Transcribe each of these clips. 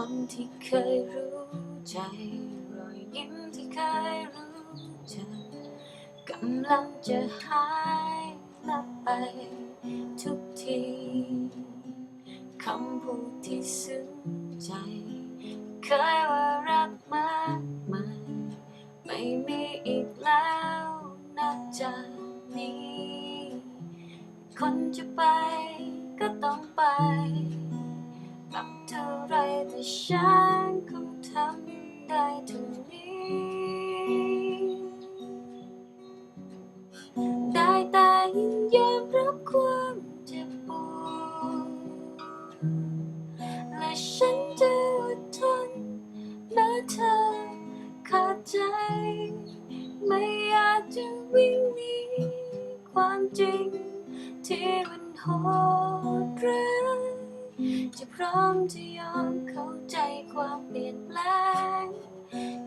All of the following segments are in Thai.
คนที่เคยรู้ใจ รอยยิ้มที่เคยรู้จักกำลังจะหายลับไปทุกทีคำพูดที่ซึ้งใจ เคยว่ารักมากมายไม่มีอีกแล้วนอกจากนี้ คนจะไปก็ต้องไป ฉันคงทำได้เท่านี้ ได้แต่ยินยอมรับความเจ็บปวดและฉันจะอดทนแม้เธอขาดใจ ไม่อยากจะวิ่งหนีความจริงที่มันโหด ลี่ยนแปลง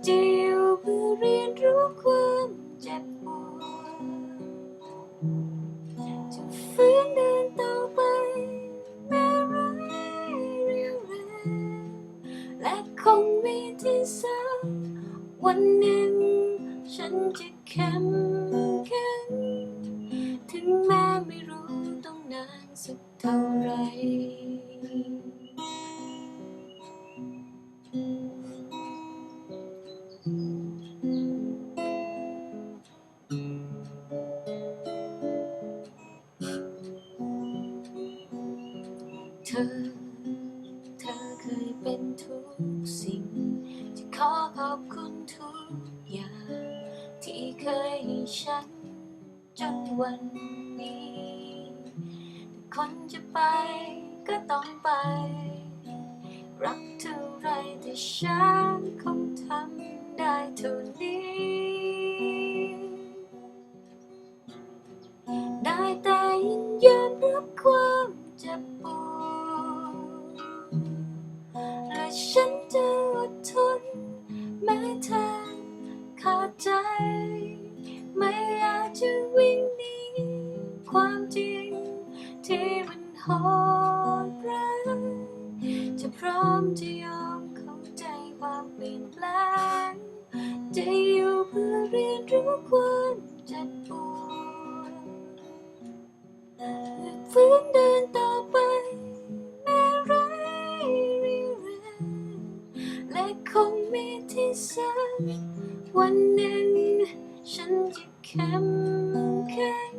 จะอยู่เพื่อเรียนรู้ความเจ็บปวดจะฟื้นเดินต่อไปแม้ไร้เรี่ยวแรงและคงมีที่สักวันหนึ่งฉันจะเข้ม เธอ เธอเคยเป็นทุกสิ่งที่ขอขอบคุณทุกอย่าง ที่เคยให้ฉันจนวันนี้แต่คนจะไปก็ต้องไป รักเท่าไรแต่ฉันคงทำได้เท่านี้ ดร้ายจะพร้อมจะยอมเข้าใจความเปลี่ยนแปลงจะอยู่เพื่อเรียนรู้ความเจ็บปวดฟื้นเดินต่อไปแม้ไร้เรียวแรงและคงมีที่สักวันหนึ่งฉันจะเข้มแข็ง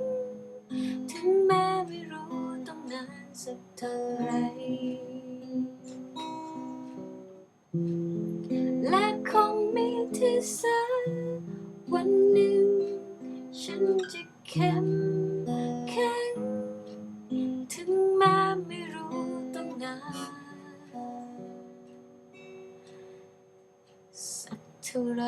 เท่าไร และคงมีที่สักวันหนึ่ง ฉันจะเข้มแข็งถึงแม้ไม่รู้ต้องนานสักเท่าไหร